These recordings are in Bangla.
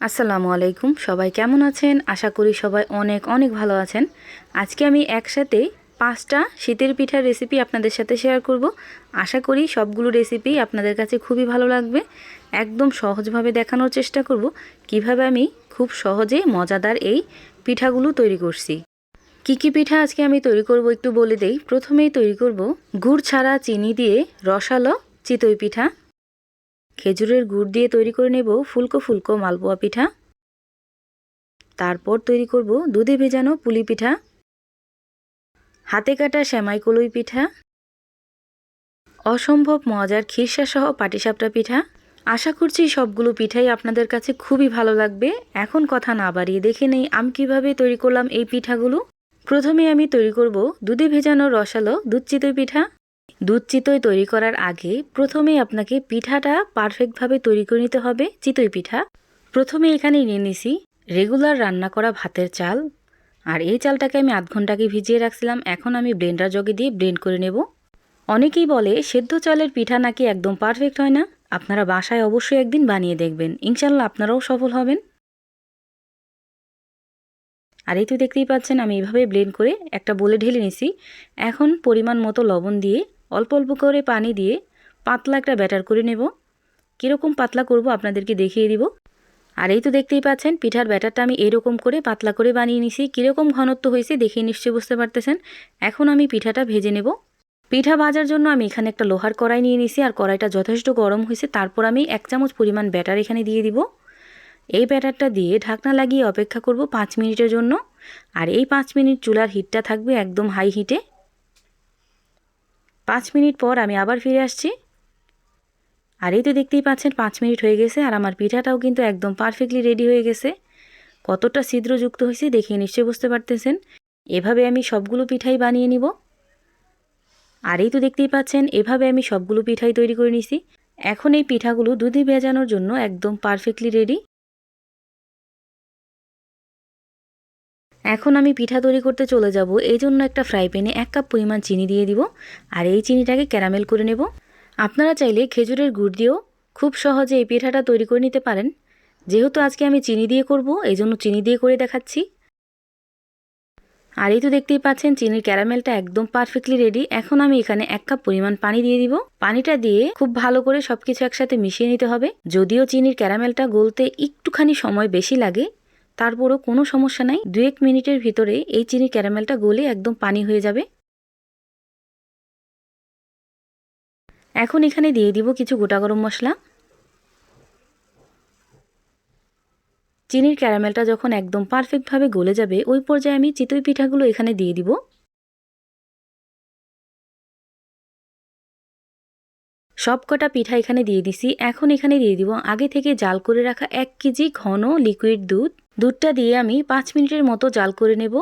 আসসালামু আলাইকুম, সবাই কেমন আছেন? আশা করি সবাই অনেক অনেক ভালো আছেন। আজকে আমি একসাথে পাঁচটা শীতের পিঠার রেসিপি আপনাদের সাথে শেয়ার করব। আশা করি সবগুলো রেসিপি আপনাদের কাছে খুবই ভালো লাগবে। একদম সহজভাবে দেখানোর চেষ্টা করব কীভাবে আমি খুব সহজে মজাদার এই পিঠাগুলো তৈরি করছি। কি কি পিঠা আজকে আমি তৈরি করব একটু বলে দেই। প্রথমেই তৈরি করব গুড় ছাড়া চিনি দিয়ে রসালো চিতই পিঠা। খেজুরের গুড় দিয়ে তৈরি করে নেব ফুলকো ফুলকো মালপোয়া পিঠা। তারপর তৈরি করব দুধে ভেজানো পুলি পিঠা। হাতে কাটা সেমাই কলই পিঠা। অসম্ভব মজার খিরসা সহ পাটিসাপটা পিঠা। আশা করছি সবগুলো পিঠাই আপনাদের কাছে খুবই ভালো লাগবে। এখন কথা না বাড়িয়ে দেখে নেই আমি কীভাবে তৈরি করলাম এই পিঠাগুলো। প্রথমে আমি তৈরি করব দুধে ভেজানো রসালো দুধ চিতই পিঠা। দুধ চিতই তৈরি করার আগে প্রথমে আপনাকে পিঠাটা পারফেক্টভাবে তৈরি করে নিতে হবে, চিতই পিঠা। প্রথমে এখানে নিয়ে নিছি রেগুলার রান্না করা ভাতের চাল। আর এই চালটাকে আমি আধ ঘন্টাকে ভিজিয়ে রাখছিলাম, এখন আমি ব্লেন্ডার জগে দিয়ে ব্লেন্ড করে নেব। অনেকেই বলে, সেদ্ধ চালের পিঠা নাকি একদম পারফেক্ট হয় না? আপনারা বাসায় অবশ্যই একদিন বানিয়ে দেখবেন। ইনশাল্লাহ আপনারাও সফল হবেন। আর এই তো দেখতেই পাচ্ছেন, আমি এভাবে ব্লেন্ড করে একটা বলে ঢেলে নিছি। এখন পরিমাণ মতো লবণ দিয়ে অল্প অল্প করে পানি দিয়ে পাতলা একটা ব্যাটার করে নেব। কীরকম পাতলা করব আপনাদেরকে দেখিয়ে দিব। আর এই তো দেখতেই পাচ্ছেন, পিঠার ব্যাটারটা আমি এরকম করে পাতলা করে বানিয়ে নিছি। কীরকম ঘনত্ব হয়েছে দেখে নিশ্চয়ই বুঝতে পারতেছেন। এখন আমি পিঠাটা ভেজে নেব। পিঠা ভাজার জন্য আমি এখানে একটা লোহার কড়াই নিয়ে নিছি আর কড়াইটা যথেষ্ট গরম হয়েছে। তারপর আমি এক চামচ পরিমাণ ব্যাটার এখানে দিয়ে দিব। এই ব্যাটারটা দিয়ে ঢাকনা লাগিয়ে অপেক্ষা করব পাঁচ মিনিটের জন্য। আর এই পাঁচ মিনিট চুলার হিটটা থাকবে একদম হাই হিটে পাঁচ মিনিট পর আমি আবার ফিরে আসছি। আর এই তো দেখতেই পাচ্ছেন পাঁচ মিনিট হয়ে গেছে আর আমার পিঠাটাও কিন্তু একদম পারফেক্টলি রেডি হয়ে গেছে। কতটা ছিদ্রযুক্ত হয়েছে দেখে নিশ্চয়ই বুঝতে পারতেছেন। এভাবে আমি সবগুলো পিঠাই বানিয়ে নিব। আর এই তো দেখতেই পাচ্ছেন এভাবে আমি সবগুলো পিঠাই তৈরি করে নিছি। এখন এই পিঠাগুলো দুধে ভেজানোর জন্য একদম পারফেক্টলি রেডি এখন আমি পিঠা তৈরি করতে চলে যাব। এই জন্য একটা ফ্রাই প্যানে এক কাপ পরিমাণ চিনি দিয়ে দিব আর এই চিনিটাকে ক্যারামেল করে নেব। আপনারা চাইলে খেজুরের গুড় দিয়েও খুব সহজে এই পিঠাটা তৈরি করে নিতে পারেন। যেহেতু আজকে আমি চিনি দিয়ে করব এই জন্য চিনি দিয়ে করে দেখাচ্ছি। আর এই তো দেখতেই পাচ্ছেন, চিনির ক্যারামেলটা একদম পারফেক্টলি রেডি এখন আমি এখানে এক কাপ পরিমাণ পানি দিয়ে দিব। পানিটা দিয়ে খুব ভালো করে সবকিছু একসাথে মিশিয়ে নিতে হবে। যদিও চিনির ক্যারামেলটা গলতে একটুখানি সময় বেশি লাগে তারপরও কোনো সমস্যা নাই। দু এক মিনিটের ভিতরে এই চিনি ক্যারামেলটা গলে একদম পানি হয়ে যাবে। এখন এখানে দিয়ে দিব কিছু গোটা গরম মশলা। চিনির ক্যারামেলটা যখন একদম পারফেক্টভাবে গলে যাবে, ওই পর্যায়ে আমি চিতই পিঠাগুলো এখানে দিয়ে দিব। সব কটা পিঠা এখানে দিয়ে দিছি। এখন এখানে দিয়ে দিব আগে থেকে জাল করে রাখা এক কেজি ঘন লিকুইড দুধ। দুধটা দিয়ে আমি পাঁচ মিনিটের মতো জাল করে নেব।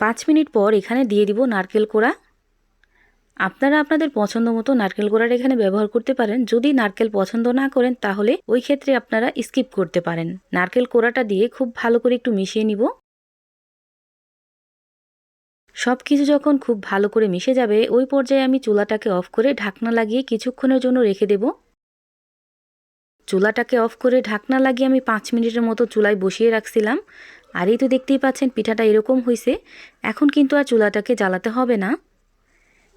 পাঁচ মিনিট পর এখানে দিয়ে দিব নারকেল কোড়া। আপনারা আপনাদের পছন্দ মতো নারকেল কোড়ার এখানে ব্যবহার করতে পারেন। যদি নারকেল পছন্দ না করেন, তাহলে ওই ক্ষেত্রে আপনারা স্কিপ করতে পারেন। নারকেল কোড়াটা দিয়ে খুব ভালো করে একটু মিশিয়ে নিব। সব কিছু যখন খুব ভালো করে মিশে যাবে, ওই পর্যায়ে আমি চুলাটাকে অফ করে ঢাকনা লাগিয়ে কিছুক্ষণের জন্য রেখে দেব। চুলাটাকে অফ করে ঢাকনা লাগিয়ে আমি পাঁচ মিনিটের মতো চুলায় বসিয়ে রাখছিলাম। আর এই তো দেখতেই পাচ্ছেন, পিঠাটা এরকম হয়েছে এখন কিন্তু আর চুলাটাকে জ্বালাতে হবে না।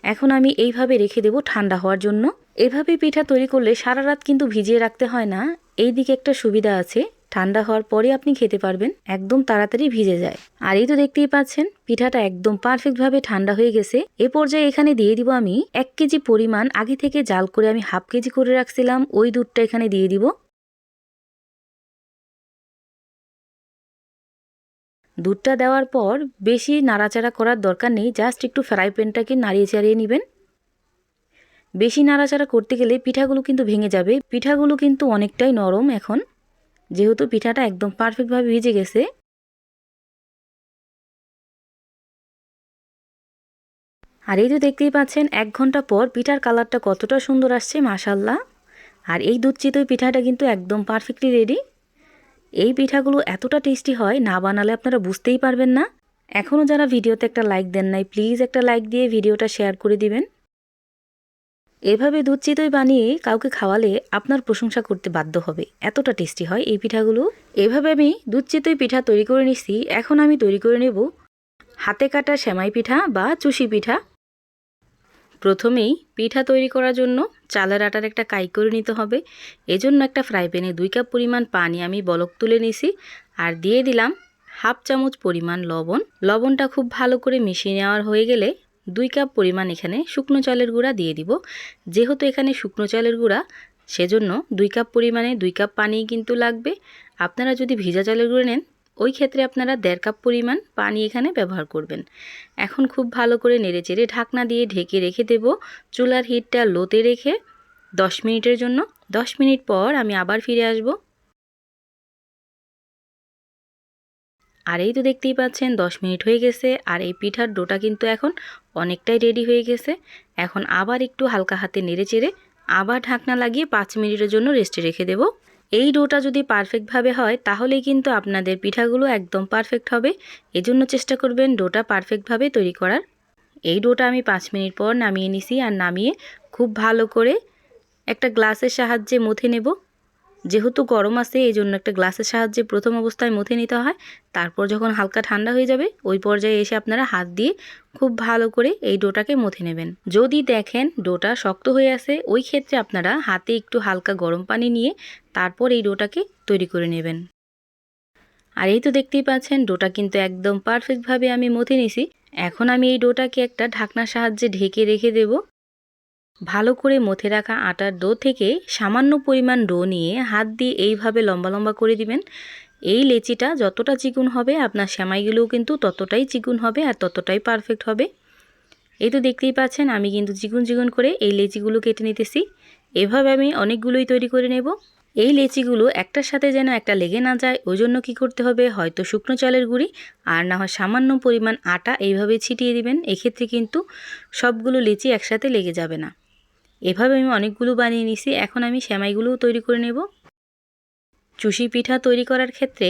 এখন আমি এইভাবে রেখে দেব ঠান্ডা হওয়ার জন্য। এভাবে পিঠা তৈরি করলে সারা রাত কিন্তু ভিজিয়ে রাখতে হয় না। এই দিকে একটা সুবিধা আছে। ঠান্ডা হওয়ার পরে আপনি খেতে পারবেন, একদম তাড়াতাড়ি ভিজে যায়। আর এই তো দেখতেই পাচ্ছেন, পিঠাটা একদম পারফেক্টভাবে ঠান্ডা হয়ে গেছে। এ পর্যায়ে এখানে দিয়ে দিব আমি এক কেজি পরিমাণ, আগে থেকে জাল করে আমি হাফ কেজি করে রাখছিলাম, ওই দুধটা এখানে দিয়ে দিব। দুধটা দেওয়ার পর বেশি নাড়াচাড়া করার দরকার নেই, জাস্ট একটু ফ্রাই প্যানটাকে নাড়িয়ে চাড়িয়ে নেবেন। বেশি নাড়াচাড়া করতে গেলে পিঠাগুলো কিন্তু ভেঙে যাবে, পিঠাগুলো কিন্তু অনেকটাই নরম এখন। যেহেতু পিঠাটা একদম পারফেক্টভাবে ভিজে গেছে। আর এই তো দেখতেই পাচ্ছেন, এক ঘণ্টা পর পিঠার কালারটা কতটা সুন্দর আসছে মাসাল্লাহ আর এই দুধ চিতই পিঠাটা কিন্তু একদম পারফেক্টলি রেডি এই পিঠাগুলো এতটা টেস্টি হয়, না বানালে আপনারা বুঝতেই পারবেন না। এখনও যারা ভিডিওতে একটা লাইক দেন নাই প্লিজ একটা লাইক দিয়ে ভিডিওটা শেয়ার করে দিবেন। এভাবে দুধ চিতই বানিয়ে কাউকে খাওয়ালে আপনার প্রশংসা করতে বাধ্য হবে। এতটা টেস্টি হয় এই পিঠাগুলো? এভাবে আমি দুধ চিতই পিঠা তৈরি করে নিচ্ছি এখন আমি তৈরি করে নেব হাতে কাটা সেমাই পিঠা বা চুষি পিঠা। প্রথমেই পিঠা তৈরি করার জন্য চালের আটার একটা কাই করে নিতে হবে। এজন্য একটা ফ্রাই প্যানে দুই কাপ পরিমাণ পানি আমি বলক তুলে নিছি আর দিয়ে দিলাম হাফ চামচ পরিমাণ লবণ। লবণটা খুব ভালো করে মিশিয়ে নেওয়ার হয়ে গেলে দুই কাপ পরিমাণ এখানে শুকনো চালের গুঁড়া দিয়ে দিব। যেহেতু এখানে শুকনো চালের গুঁড়া, সেজন্য দুই কাপ পরিমাণে দুই কাপ পানি কিন্তু লাগবে। আপনারা যদি ভিজা চালের গুঁড়ো নেন, ওই ক্ষেত্রে আপনারা দেড় কাপ পরিমাণ পানি এখানে ব্যবহার করবেন। এখন খুব ভালো করে নেড়েচেড়ে ঢাকনা দিয়ে ঢেকে রেখে দেব। চুলার হিটটা লোতে রেখে দশ মিনিটের জন্য, দশ মিনিট পর আমি আবার ফিরে আসব। আর এই তো দেখতেই পাচ্ছেন, দশ মিনিট হয়ে গেছে, আর এই পিঠার ডোটা কিন্তু এখন অনেকটাই রেডি হয়ে গেছে। এখন আবার একটু হালকা হাতে নেড়ে চেড়ে আবার ঢাকনা লাগিয়ে পাঁচ মিনিটের জন্য রেস্টে রেখে দেব। এই ডোটা যদি পারফেক্টভাবে হয়, তাহলেই কিন্তু আপনাদের পিঠাগুলো একদম পারফেক্ট হবে। এজন্য চেষ্টা করবেন ডোটা পারফেক্টভাবে তৈরি করার। এই ডোটা আমি পাঁচ মিনিট পর নামিয়ে নিছি, আর নামিয়ে খুব ভালো করে একটা গ্লাসের সাহায্যে মথে নেব। যেহেতু গরম আছে এই জন্য একটা গ্লাসের সাহায্যে প্রথম অবস্থায় মথে নিতে হয়। তারপর যখন হালকা ঠান্ডা হয়ে যাবে, ওই পর্যায়ে এসে আপনারা হাত দিয়ে খুব ভালো করে এই ডোটাকে মথে নেবেন। যদি দেখেন ডোটা শক্ত হয়ে আছে, ওই ক্ষেত্রে আপনারা হাতে একটু হালকা গরম পানি নিয়ে তারপর এই ডোটাকে তৈরি করে নেবেন। আর এই তো দেখতেই পাচ্ছেন, ডোটা কিন্তু একদম পারফেক্টভাবে আমি মথে নিছি। এখন আমি এই ডোটাকে একটা ঢাকনার সাহায্যে ঢেকে রেখে দেব। ভালো করে মথে রাখা আটার ডো থেকে সামান্য পরিমাণ ডো নিয়ে হাত দিয়ে এইভাবে লম্বা লম্বা করে দিবেন। এই লেচিটা যতটা চিকুন হবে, আপনার সেমাইগুলোও কিন্তু ততটাই চিকুন হবে আর ততটাই পারফেক্ট হবে। এই তো দেখতেই পাচ্ছেন, আমি কিন্তু চিকুন চিকুন করে এই লেচিগুলো কেটে নিতেছি। এভাবে আমি অনেকগুলোই তৈরি করে নেব। এই লেচিগুলো একটার সাথে যেন একটা লেগে না যায়, ওই জন্য কী করতে হবে? হয়তো শুকনো চালের গুঁড়ি আর না হয় সামান্য পরিমাণ আটা এইভাবে ছিটিয়ে দিবেন। এক্ষেত্রে কিন্তু সবগুলো লেচি একসাথে লেগে যাবে না। এভাবে আমি অনেকগুলো বানিয়ে নিছি, এখন আমি সেমাইগুলোও তৈরি করে নেব। চুষি পিঠা তৈরি করার ক্ষেত্রে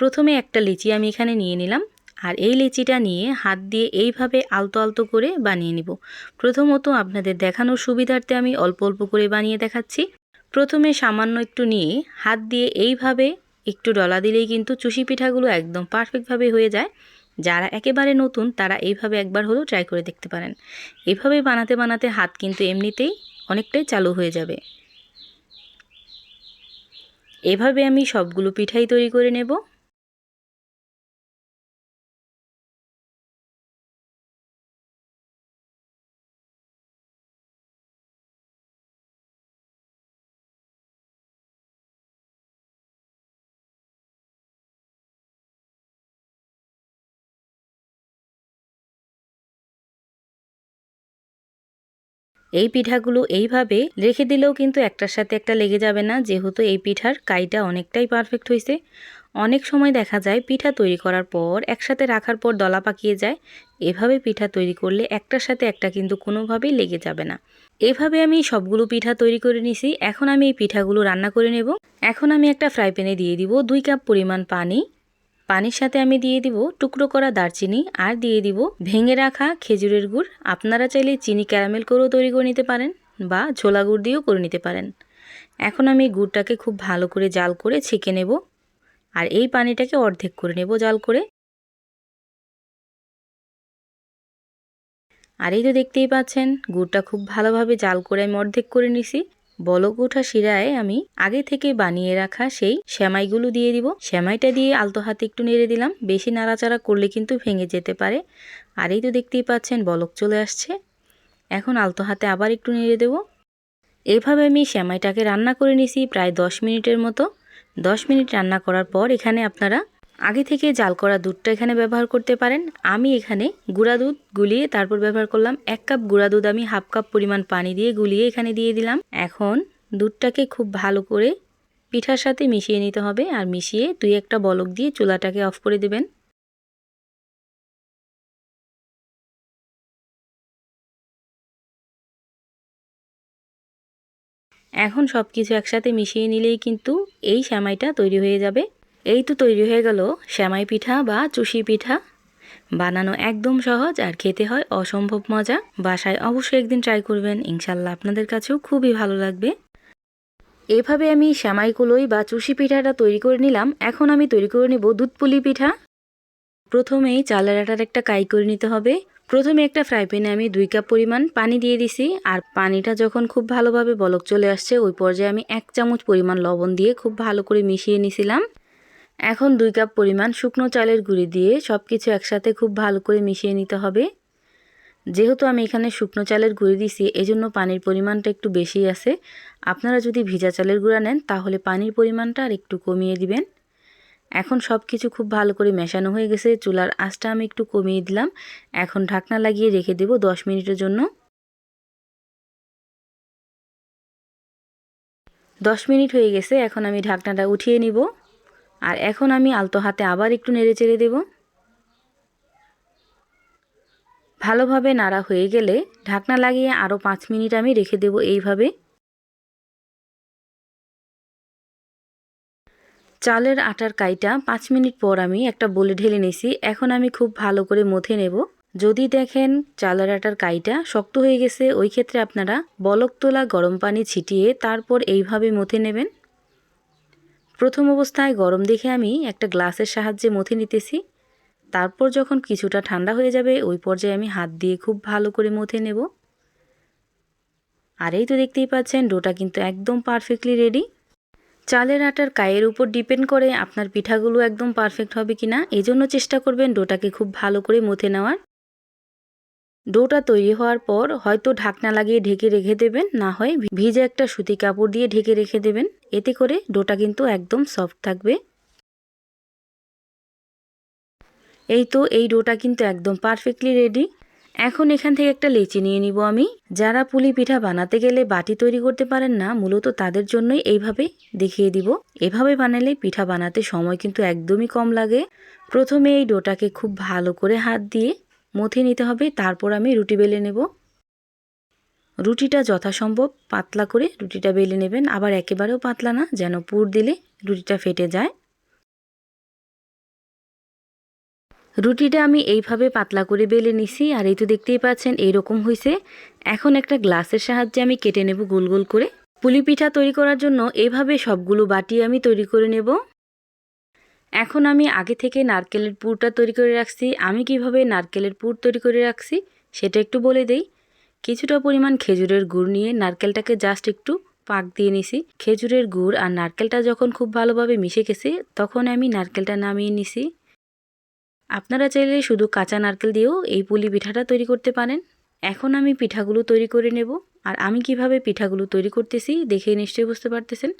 প্রথমে একটা লিচি আমি এখানে নিয়ে নিলাম, আর এই লিচিটা নিয়ে হাত দিয়ে এইভাবে আলতো আলতো করে বানিয়ে নিব। প্রথমত আপনাদের দেখানোর সুবিধার্থে আমি অল্প অল্প করে বানিয়ে দেখাচ্ছি। প্রথমে সামান্য একটু নিয়ে হাত দিয়ে এইভাবে একটু ডলা দিলেই কিন্তু চুষি পিঠাগুলো একদম পারফেক্টভাবে হয়ে যায়। যারা একেবারে নতুন, তারা এইভাবে একবার হলেও ট্রাই করে দেখতে পারেন। এভাবে বানাতে বানাতে হাত কিন্তু এমনিতেই অনেকটাই চালু হয়ে যাবে। এভাবে আমি সবগুলো পিঠাই তৈরি করে নেব। এই পিঠাগুলো এইভাবে রেখে দিলেও কিন্তু একটার সাথে একটা লেগে যাবে না। যেহেতু এই পিঠার কাইটা অনেকটাই পারফেক্ট হয়েছে অনেক সময় দেখা যায় পিঠা তৈরি করার পর একসাথে রাখার পর দলা পাকিয়ে যায়। এভাবে পিঠা তৈরি করলে একটার সাথে একটা কিন্তু কোনোভাবেই লেগে যাবে না। এভাবে আমি সবগুলো পিঠা তৈরি করে নিছি। এখন আমি এই পিঠাগুলো রান্না করে নেব। এখন আমি একটা ফ্রাই প্যানে দিয়ে দিব দুই কাপ পরিমাণ পানি। পানির সাথে আমি দিয়ে দিব টুকরো করা দারচিনি আর দিয়ে দিব ভেঙে রাখা খেজুরের গুড়। আপনারা চাইলে চিনি ক্যারামেল করেও তৈরি করে নিতে পারেন বা ছোলা গুড় দিয়েও করে নিতে পারেন। এখন আমি গুড়টাকে খুব ভালো করে জাল করে ছেঁকে নেব আর এই পানিটাকে অর্ধেক করে নেব জাল করে। আর এই তো দেখতেই পাচ্ছেন, গুড়টা খুব ভালোভাবে জাল করে আমি অর্ধেক করে নিছি। বলক ওঠা শিরায় আমি আগে থেকে বানিয়ে রাখা সেই শ্যামাইগুলো দিয়ে দিব। শ্যামাইটা দিয়ে আলতো হাতে একটু নেড়ে দিলাম। বেশি নাড়াচাড়া করলে কিন্তু ভেঙে যেতে পারে। আর এই তো দেখতেই পাচ্ছেন বলক চলে আসছে। এখন আলতো হাতে আবার একটু নেড়ে দেব। এভাবে আমি শ্যামাইটাকে রান্না করে নিছি প্রায় দশ মিনিটের মতো। দশ মিনিট রান্না করার পর এখানে আপনারা আগে থেকে জাল করা দুধটা এখানে ব্যবহার করতে পারেন। আমি এখানে গুঁড়া দুধ গুলিয়ে তারপর ব্যবহার করলাম এক কাপ গুঁড়া দুধ। আমি হাফ কাপ পরিমাণ পানি দিয়ে গুলিয়ে এখানে দিয়ে দিলাম। এখন দুধটাকে খুব ভালো করে পিঠার সাথে মিশিয়ে নিতে হবে আর মিশিয়ে দুই একটা বলক দিয়ে চুলাটাকে অফ করে দেবেন। এখন সব কিছু একসাথে মিশিয়ে নিলেই কিন্তু এই শ্যামাইটা তৈরি হয়ে যাবে। এই তো তৈরি হয়ে গেল শ্যামাই পিঠা বা চুষি পিঠা। বানানো একদম সহজ আর খেতে হয় অসম্ভব মজা। বাসায় অবশ্যই একদিন ট্রাই করবেন, ইনশাল্লাহ আপনাদের কাছেও খুবই ভালো লাগবে। এভাবে আমি শ্যামাই কুলোই বা চুষি পিঠাটা তৈরি করে নিলাম। এখন আমি তৈরি করে নেব দুধ পুলি পিঠা। প্রথমেই চালের আটার একটা কাই করে নিতে হবে। প্রথমে একটা ফ্রাই প্যানে আমি দুই কাপ পরিমাণ পানি দিয়ে দিছি। আর পানিটা যখন খুব ভালোভাবে বলক চলে আসছে, ওই পর্যায়ে আমি এক চামচ পরিমাণ লবণ দিয়ে খুব ভালো করে মিশিয়ে নিছিলাম। এখন দুই কাপ পরিমাণ শুকনো চালের গুঁড়ি দিয়ে সব কিছু একসাথে খুব ভালো করে মিশিয়ে নিতে হবে। যেহেতু আমি এখানে শুকনো চালের গুঁড়ি দিছি, এজন্য পানির পরিমাণটা একটু বেশি আছে। আপনারা যদি ভিজা চালের গুঁড়া নেন, তাহলে পানির পরিমাণটা আর একটু কমিয়ে দিবেন। এখন সব কিছু খুব ভালো করে মেশানো হয়ে গেছে, চুলার আঁচটা আমি একটু কমিয়ে দিলাম। এখন ঢাকনা লাগিয়ে রেখে দেব দশ মিনিটের জন্য। দশ মিনিট হয়ে গেছে, এখন আমি ঢাকনাটা উঠিয়ে নিব। আর এখন আমি আলতো হাতে আবার একটু নেড়ে চেড়ে দেব। ভালোভাবে নাড়া হয়ে গেলে ঢাকনা লাগিয়ে আরও পাঁচ মিনিট আমি রেখে দেব এইভাবে। চালের আটার কাইটা পাঁচ মিনিট পর আমি একটা বলে ঢেলে নিছি এখন আমি খুব ভালো করে মথে নেব। যদি দেখেন চালের আটার কাইটা শক্ত হয়ে গেছে, ওই ক্ষেত্রে আপনারা বলক তোলা গরম পানি ছিটিয়ে তারপর এইভাবে মথে নেবেন। প্রথম অবস্থায় গরম দেখে আমি একটা গ্লাসের সাহায্যে মথে নিতেছি। তারপর যখন কিছুটা ঠান্ডা হয়ে যাবে, ওই পর্যায়ে আমি হাত দিয়ে খুব ভালো করে মথে নেব। আর এই তো দেখতেই পাচ্ছেন, ডোটা কিন্তু একদম পারফেক্টলি রেডি। চালের আটার কায়ের উপর ডিপেন্ড করে আপনার পিঠাগুলো একদম পারফেক্ট হবে কিনা, এজন্য চেষ্টা করবেন ডোটাকে খুব ভালো করে মথে নেওয়ার। ডোটা তৈরি হওয়ার পর হয়তো ঢাকনা লাগিয়ে ঢেকে রেখে দেবেন, না হয় ভিজে একটা সুতি কাপড় দিয়ে ঢেকে রেখে দেবেন। এতে করে ডোটা কিন্তু একদম সফট থাকবে। এই তো এই ডোটা কিন্তু একদম পারফেক্টলি রেডি। এখন এখান থেকে একটা লেচি নিয়ে নিব আমি। যারা পুলি পিঠা বানাতে গেলে বাটি তৈরি করতে পারেন না, মূলত তাদের জন্যই এইভাবে দেখিয়ে দিব। এভাবে বানালে পিঠা বানাতে সময় কিন্তু একদমই কম লাগে। প্রথমে এই ডোটাকে খুব ভালো করে হাত দিয়ে মথে নিতে হবে, তারপর আমি রুটি বেলে নেব। রুটিটা যথাসম্ভব পাতলা করে রুটিটা বেলে নেবেন, আবার একেবারেও পাতলা না, যেন পুর দিলে রুটিটা ফেটে যায়। রুটিটা আমি এইভাবে পাতলা করে বেলে নিছি, আর এই তো দেখতেই পাচ্ছেন এইরকম হয়েছে এখন একটা গ্লাসের সাহায্যে আমি কেটে নেব গোল গোল করে। পুলি পিঠা তৈরি করার জন্য এইভাবে সবগুলো বাটি আমি তৈরি করে নেব। এখন আমি আগে থেকে নারকেলের পুরটা তৈরি করে রাখছি। আমি কীভাবে নারকেলের পুর তৈরি করে রাখছি সেটা একটু বলে দেই। কিছুটা পরিমাণ খেজুরের গুড় নিয়ে নারকেলটাকে জাস্ট একটু পাক দিয়ে নিছি। খেজুরের গুড় আর নারকেলটা যখন খুব ভালোভাবে মিশে গেছে, তখন আমি নারকেলটা নামিয়ে নিছি। আপনারা চাইলে শুধু কাঁচা নারকেল দিয়েও এই পুলি পিঠাটা তৈরি করতে পারেন। এখন আমি পিঠাগুলো তৈরি করে নেব। আর আমি কীভাবে পিঠাগুলো তৈরি করতেছি দেখে নিশ্চয়ই বুঝতে পারতেছেন।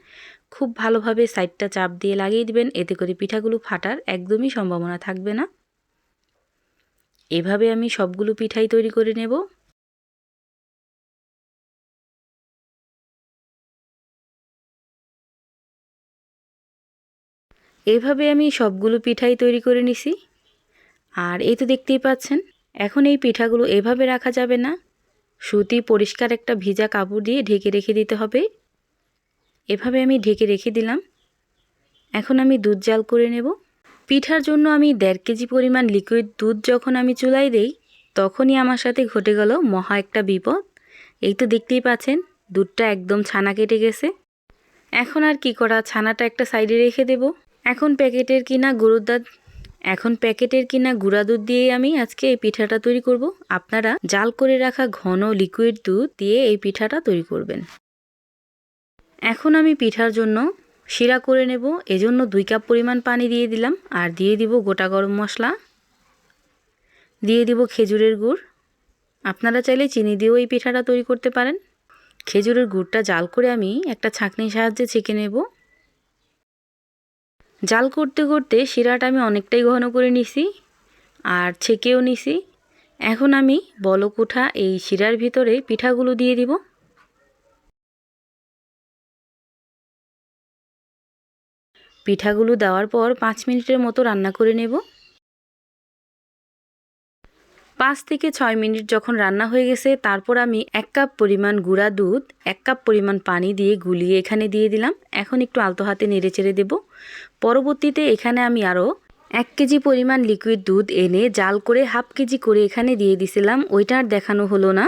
খুব ভালোভাবে সাইডটা চাপ দিয়ে লাগিয়ে দিবেন। এতে করে পিঠাগুলো ফাটার একদমই সম্ভাবনা থাকবে না। এভাবে আমি সবগুলো পিঠাই তৈরি করে নেব। এভাবে আমি সবগুলো পিঠাই তৈরি করে নিছি। আর এই তো দেখতেই পাচ্ছেন, এখন এই পিঠাগুলো এভাবে রাখা যাবে না। সুতি পরিষ্কার একটা ভিজা কাপড় দিয়ে ঢেকে রেখে দিতে হবে। এভাবে আমি ঢেকে রেখে দিলাম। এখন আমি দুধ জাল করে নেব। পিঠার জন্য আমি দেড় কেজি পরিমাণ লিকুইড দুধ যখন আমি চুলাই দেই, তখনই আমার সাথে ঘটে গেল মহা একটা বিপদ। এই তো দেখতেই পাচ্ছেন, দুধটা একদম ছানা কেটে গেছে। এখন আর কি করা, ছানাটা একটা সাইডে রেখে দেব। এখন প্যাকেটের কিনা গরুর দাঁত, এখন প্যাকেটের কিনা গুঁড়া দুধ দিয়ে আমি আজকে এই পিঠাটা তৈরি করব। আপনারা জাল করে রাখা ঘন লিকুইড দুধ দিয়ে এই পিঠাটা তৈরি করবেন। এখন আমি পিঠার জন্য শিরা করে নেব। এজন্য দুই কাপ পরিমাণ পানি দিয়ে দিলাম আর দিয়ে দিব গোটা গরম মশলা। দিয়ে দিব খেজুরের গুড়। আপনারা চাইলে চিনি দিয়েও এই পিঠাটা তৈরি করতে পারেন। খেজুরের গুড়টা জাল করে আমি একটা ছাঁকনির সাহায্যে ছেঁকে নেব। জাল করতে করতে শিরাটা আমি অনেকটাই ঘন করে নিছি আর ছেঁকেও নিছি। এখন আমি বলক উঠা এই শিরার ভিতরে পিঠাগুলো দিয়ে দিব। পিঠাগুলো দেওয়ার পর পাঁচ মিনিটের মতো রান্না করে নেব। পাঁচ থেকে ছয় মিনিট যখন রান্না হয়ে গেছে, তারপর আমি এক কাপ পরিমাণ গুঁড়া দুধ, এক কাপ পরিমাণ পানি দিয়ে গুলিয়ে এখানে দিয়ে দিলাম। এখন একটু আলতো হাতে নেড়ে চেড়ে দেব। পরবর্তীতে এখানে আমি আরও এক কেজি পরিমাণ লিকুইড দুধ এনে জাল করে হাফ কেজি করে এখানে দিয়ে দিছিলাম। ওইটা আর দেখানো হলো না।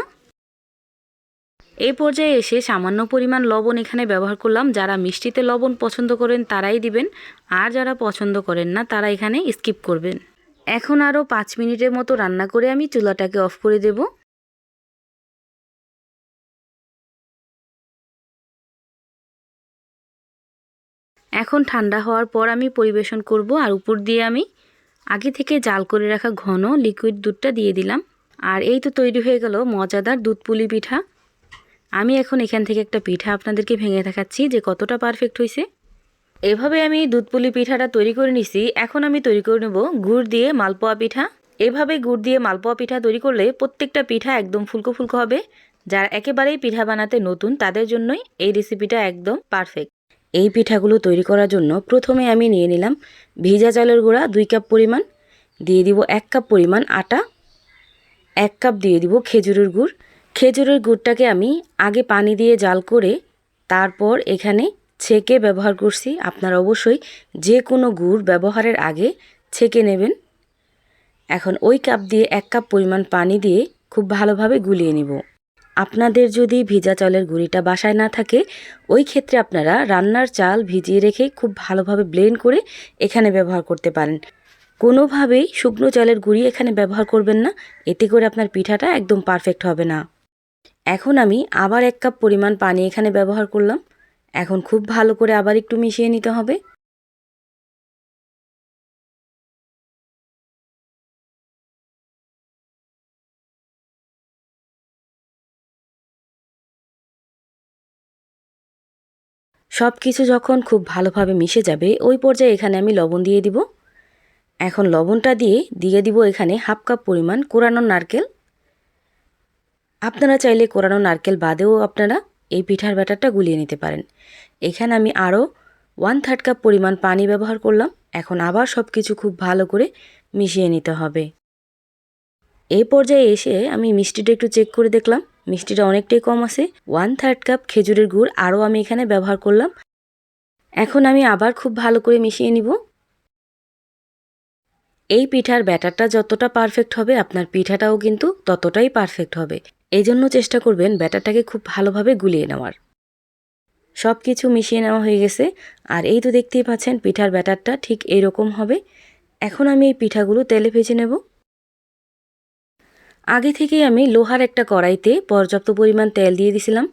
এই পর্যায়ে এসে সামান্য পরিমাণ লবণ এখানে ব্যবহার করলাম। যারা মিষ্টিতে লবণ পছন্দ করেন তারাই দিবেন। আর যারা পছন্দ করেন না, তারা এখানে স্কিপ করবেন। এখন আরও পাঁচ মিনিটের মতো রান্না করে আমি চুলাটাকে অফ করে দেব। এখন ঠান্ডা হওয়ার পর আমি পরিবেশন করব আর উপর দিয়ে আমি আগে থেকে জাল করে রাখা ঘন লিকুইড দুধটা দিয়ে দিলাম। আর এই তো তৈরি হয়ে গেল মজাদার দুধ পুলি পিঠা। আমি এখন এখান থেকে একটা পিঠা আপনাদেরকে ভেঙে দেখাচ্ছি যে কতটা পারফেক্ট হয়েছে। এভাবে আমি দুধপুলি পিঠাটা তৈরি করে নিছি। এখন আমি তৈরি করে নেব গুড় দিয়ে মালপোয়া পিঠা। এভাবে গুড় দিয়ে মালপোয়া পিঠা তৈরি করলে প্রত্যেকটা পিঠা একদম ফুলকো ফুলকো হবে। যারা একেবারেই পিঠা বানাতে নতুন, তাদের জন্যই এই রেসিপিটা একদম পারফেক্ট। এই পিঠাগুলো তৈরি করার জন্য প্রথমে আমি নিয়ে নিলাম ভিজা চালের গুঁড়া দুই কাপ পরিমাণ। দিয়ে দিব এক কাপ পরিমাণ আটা। এক কাপ দিয়ে দিব খেজুরের গুড়। খেজুরের গুড়টাকে আমি আগে পানি দিয়ে জাল করে তারপর এখানে ছেঁকে ব্যবহার করছি। আপনারা অবশ্যই যে কোনো গুড় ব্যবহারের আগে ছেঁকে নেবেন। এখন ওই কাপ দিয়ে এক কাপ পরিমাণ পানি দিয়ে খুব ভালোভাবে গুলিয়ে নিব। আপনাদের যদি ভিজা চালের গুঁড়িটা বাসায় না থাকে, ওই ক্ষেত্রে আপনারা রান্নার চাল ভিজিয়ে রেখে খুব ভালোভাবে ব্লেন্ড করে এখানে ব্যবহার করতে পারেন। কোনোভাবেই শুকনো চালের গুঁড়ি এখানে ব্যবহার করবেন না। এতে করে আপনার পিঠাটা একদম পারফেক্ট হবে না। এখন আমি আবার এক কাপ পরিমাণ পানি এখানে ব্যবহার করলাম। এখন খুব ভালো করে আবার একটু মিশিয়ে নিতে হবে। সব কিছু যখন খুব ভালোভাবে মিশে যাবে, ওই পর্যায়ে এখানে আমি লবণ দিয়ে দিব। এখন লবণটা দিয়ে দিয়ে দিব এখানে হাফ কাপ পরিমাণ কোরানো নারকেল। আপনারা চাইলে কোরানো নারকেল বাদেও আপনারা এই পিঠার ব্যাটারটা গুলিয়ে নিতে পারেন। এখানে আমি আরও ওয়ান থার্ড কাপ পরিমাণ পানি ব্যবহার করলাম। এখন আবার সব কিছু খুব ভালো করে মিশিয়ে নিতে হবে। এই পর্যায়ে এসে আমি মিষ্টিটা একটু চেক করে দেখলাম। মিষ্টিটা অনেকটাই কম আছে। ওয়ান থার্ড কাপ খেজুরের গুড় আরও আমি এখানে ব্যবহার করলাম। এখন আমি আবার খুব ভালো করে মিশিয়ে নিব। এই পিঠার ব্যাটারটা যতটা পারফেক্ট হবে, আপনার পিঠাটাও কিন্তু ততটাই পারফেক্ট হবে। এই জন্য চেষ্টা করবেন ব্যাটারটাকে খুব ভালোভাবে গুলিয়ে নেওয়ার। সব কিছু মিশিয়ে নেওয়া হয়ে গেছে, আর এই তো দেখতেই পাচ্ছেন পিঠার ব্যাটারটা ঠিক এইরকম হবে। এখন আমি এই পিঠাগুলো তেলে ভেজে নেব। আগে থেকেই আমি লোহার একটা কড়াইতে পর্যাপ্ত পরিমাণ তেল দিয়ে দিছিলাম,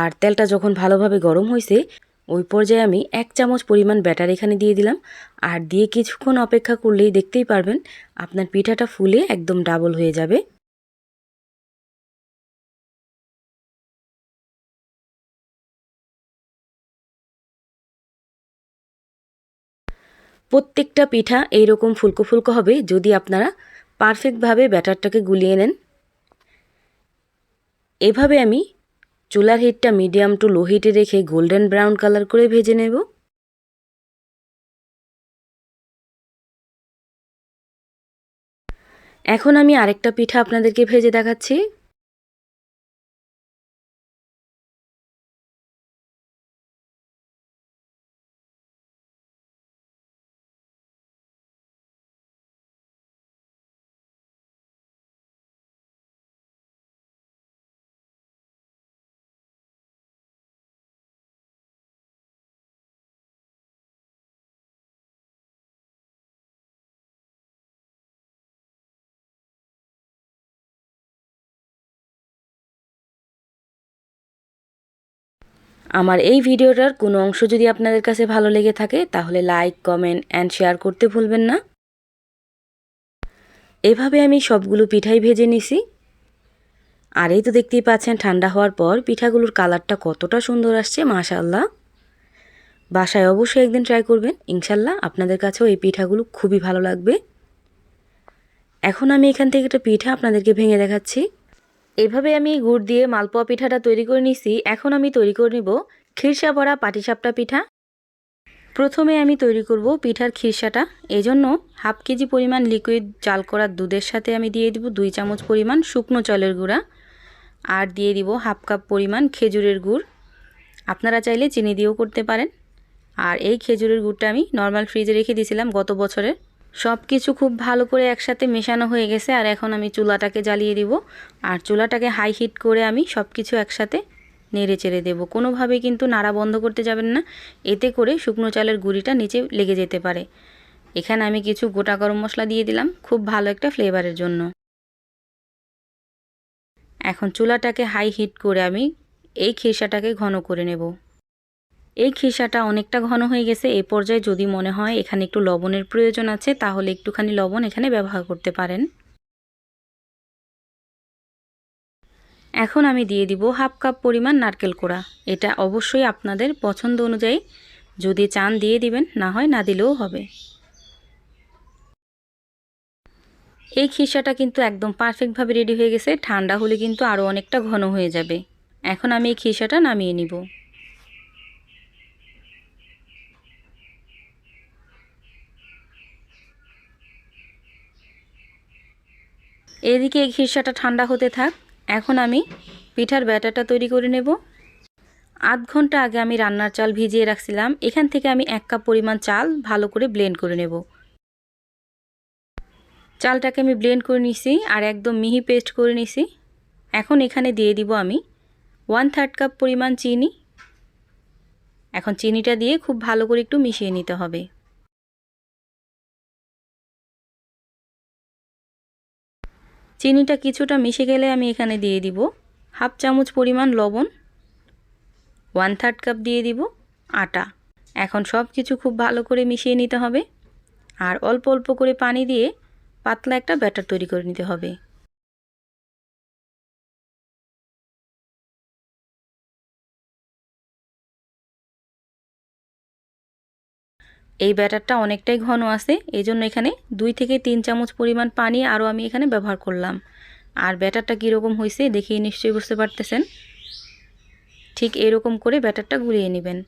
আর তেলটা যখন ভালোভাবে গরম হয়েছে ওই পর্যায়ে আমি এক চামচ পরিমাণ ব্যাটার এখানে দিয়ে দিলাম। আর দিয়ে কিছুক্ষণ অপেক্ষা করলেই দেখতেই পারবেন, আপনার পিঠাটা ফুলে একদম ডাবল হয়ে যাবে। প্রত্যেকটা পিঠা এইরকম ফুলকো ফুলকো হবে যদি আপনারা পারফেক্টভাবে ব্যাটারটাকে গুলিয়ে নেন। এভাবে আমি চুলার হিটটা মিডিয়াম টু লো হিটে রেখে গোল্ডেন ব্রাউন কালার করে ভেজে নেব। এখন আমি আরেকটা পিঠা আপনাদেরকে ভেজে দেখাচ্ছি। আমার এই ভিডিওটার কোনো অংশ যদি আপনাদের কাছে ভালো লেগে থাকে, তাহলে লাইক কমেন্ট অ্যান্ড শেয়ার করতে ভুলবেন না। এভাবে আমি সবগুলো পিঠাই ভেজে নিছি। আর এই তো দেখতেই পাচ্ছেন, ঠান্ডা হওয়ার পর পিঠাগুলোর কালারটা কতটা সুন্দর আসছে মাশাল্লাহ বাসায় অবশ্যই একদিন ট্রাই করবেন। ইনশাল্লাহ আপনাদের কাছেও এই পিঠাগুলো খুবই ভালো লাগবে। এখন আমি এখান থেকে একটা পিঠা আপনাদেরকে ভেঙে দেখাচ্ছি। এভাবে আমি গুড় দিয়ে মালপোয়া পিঠাটা তৈরি করে নিছি এখন আমি তৈরি করে নিব খিরসা ভরা পাটিসাপটা পিঠা। প্রথমে আমি তৈরি করব পিঠার খিরসাটা। এজন্য হাফ কেজি পরিমাণ লিকুইড জাল করা দুধের সাথে আমি দিয়ে দিব দুই চামচ পরিমাণ শুকনো চালের গুঁড়া। আর দিয়ে দিব হাফ কাপ পরিমাণ খেজুরের গুড়। আপনারা চাইলে চিনি দিয়েও করতে পারেন। আর এই খেজুরের গুড়টা আমি নর্মাল ফ্রিজে রেখে দিয়েছিলাম গত বছরের। সব কিছু খুব ভালো করে একসাথে মেশানো হয়ে গেছে, আর এখন আমি চুলাটাকে জ্বালিয়ে দিব। আর চুলাটাকে হাই হিট করে আমি সব কিছু একসাথে নেড়ে চেড়ে দেবো। কোনোভাবেই কিন্তু নাড়া বন্ধ করতে যাবেন না, এতে করে শুকনো চালের গুঁড়িটা নিচে লেগে যেতে পারে। এখানে আমি কিছু গোটা গরম মশলা দিয়ে দিলাম, খুব ভালো একটা ফ্লেভারের জন্য। এখন চুলাটাকে হাই হিট করে আমি এই খিরসাটাকে ঘন করে নেব। এই খিসাটা অনেকটা ঘন হয়ে গেছে। এই পর্যায়ে যদি মনে হয় এখানে একটু লবণের প্রয়োজন আছে, তাহলে একটুখানি লবণ এখানে ব্যবহার করতে পারেন। এখন আমি দিয়ে দিব হাফ কাপ পরিমাণ নারকেল কোড়া। এটা অবশ্যই আপনাদের পছন্দ অনুযায়ী যদি চান দিয়ে দিবেন, না হয় না দিলেও হবে। এই খিসাটা কিন্তু একদম পারফেক্টভাবে রেডি হয়ে গেছে। ঠান্ডা হলে কিন্তু আরও অনেকটা ঘন হয়ে যাবে। এখন আমি এই খিসাটা নামিয়ে নিব। এদিকে এই খিরসাটা ঠান্ডা হতে থাক, এখন আমি পিঠার ব্যাটারটা তৈরি করে নেব। আধ ঘণ্টা আগে আমি রান্নার চাল ভিজিয়ে রাখছিলাম, এখান থেকে আমি এক কাপ পরিমাণ চাল ভালো করে ব্লেন্ড করে নেব। চালটাকে আমি ব্লেন্ড করে নিছি আর একদম মিহি পেস্ট করে নিছি। এখন এখানে দিয়ে দিব আমি ওয়ান থার্ড কাপ পরিমাণ চিনি। এখন চিনিটা দিয়ে খুব ভালো করে একটু মিশিয়ে নিতে হবে। চিনিটা কিছুটা মিশে গেলে আমি এখানে দিয়ে দিব হাফ চামচ পরিমাণ লবণ ওয়ান থার্ড কাপ দিয়ে দিব আটা। এখন সব কিছু খুব ভালো করে মিশিয়ে নিতে হবে। আর অল্প অল্প করে পানি দিয়ে পাতলা একটা ব্যাটার তৈরি করে নিতে হবে। এই ব্যাটারটা অনেকটাই ঘন আছে এই জন্য এখানে দুই থেকে তিন চামচ পরিমাণ পানি আরও আমি এখানে ব্যবহার করলাম। আর ব্যাটারটা কীরকম হয়েছে দেখিয়ে নিশ্চয়ই বুঝতে পারতেছেন। ঠিক এরকম করে ব্যাটারটা গুলিয়ে নেবেন।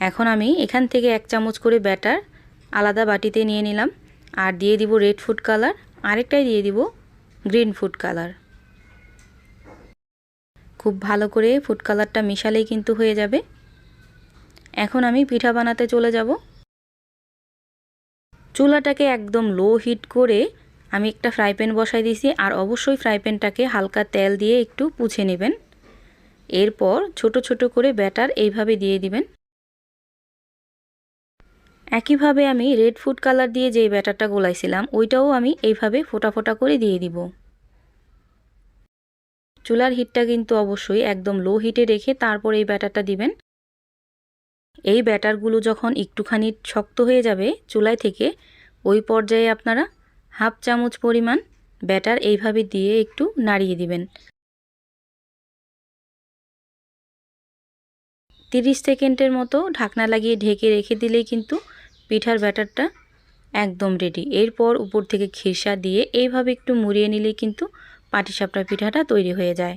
এখন আমি এখান থেকে এক চামচ করে ব্যাটার আলাদা বাটিতে নিয়ে নিলাম। আর দিয়ে দিব রেড ফুড কালার, আরেকটাই দিয়ে দিব গ্রিন ফুড কালার। খুব ভালো করে ফুড কালারটা মিশালেই কিন্তু হয়ে যাবে। এখন আমি পিঠা বানাতে চলে যাব। চুলাটাকে একদম লো হিট করে আমি একটা ফ্রাই প্যান বসাই দিয়েছি আর অবশ্যই ফ্রাই প্যানটাকে হালকা তেল দিয়ে একটু পুছে নেবেন। এরপর ছোট ছোট করে ব্যাটার এইভাবে দিয়ে দিবেন। একইভাবে আমি রেড ফুড কালার দিয়ে যে ব্যাটারটা গোলাইছিলাম, ওইটাও আমি এইভাবে ফোটা ফোটা করে দিয়ে দিব। চুলার হিটটা কিন্তু অবশ্যই একদম লো হিটে রেখে তারপর এই ব্যাটারটা দিবেন। এই ব্যাটারগুলো যখন একটুখানি শক্ত হয়ে যাবে চুলাই থেকে, ওই পর্যায়ে আপনারা হাফ চামচ পরিমাণ ব্যাটার এইভাবে দিয়ে একটু নাড়িয়ে দিবেন। তিরিশ সেকেন্ডের মতো ঢাকনা লাগিয়ে ঢেকে রেখে দিলেই কিন্তু পিঠার ব্যাটারটা একদম রেডি এরপর উপর থেকে খেসা দিয়ে এইভাবে একটু মুড়িয়ে নিলেই কিন্তু পাটিসাপটা পিঠাটা তৈরি হয়ে যায়।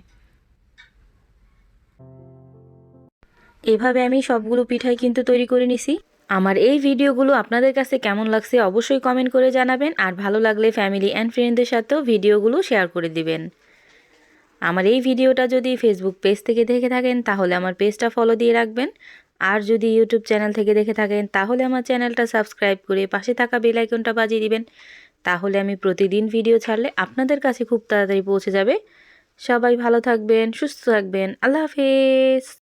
এভাবে আমি সবগুলো পিঠাই কিন্তু তৈরি করে নিছি। আমার এই ভিডিওগুলো আপনাদের কাছে কেমন লাগছে অবশ্যই কমেন্ট করে জানাবেন, আর ভালো লাগলে ফ্যামিলি অ্যান্ড ফ্রেন্ডদের সাথেও ভিডিওগুলো শেয়ার করে দিবেন। আমার এই ভিডিওটা যদি ফেসবুক পেজ থেকে দেখে থাকেন, তাহলে আমার পেজটা ফলো দিয়ে রাখবেন। আর যদি ইউটিউব চ্যানেল থেকে দেখে থাকেন, তাহলে আমার চ্যানেলটা সাবস্ক্রাইব করে পাশে থাকা বেল আইকনটা বাজিয়ে দিবেন। তাহলে আমি প্রতিদিন ভিডিও ছাড়লে আপনাদের কাছে খুব তাড়াতাড়ি পৌঁছে যাবে। সবাই ভালো থাকবেন, সুস্থ থাকবেন, আল্লাহ হাফেজ।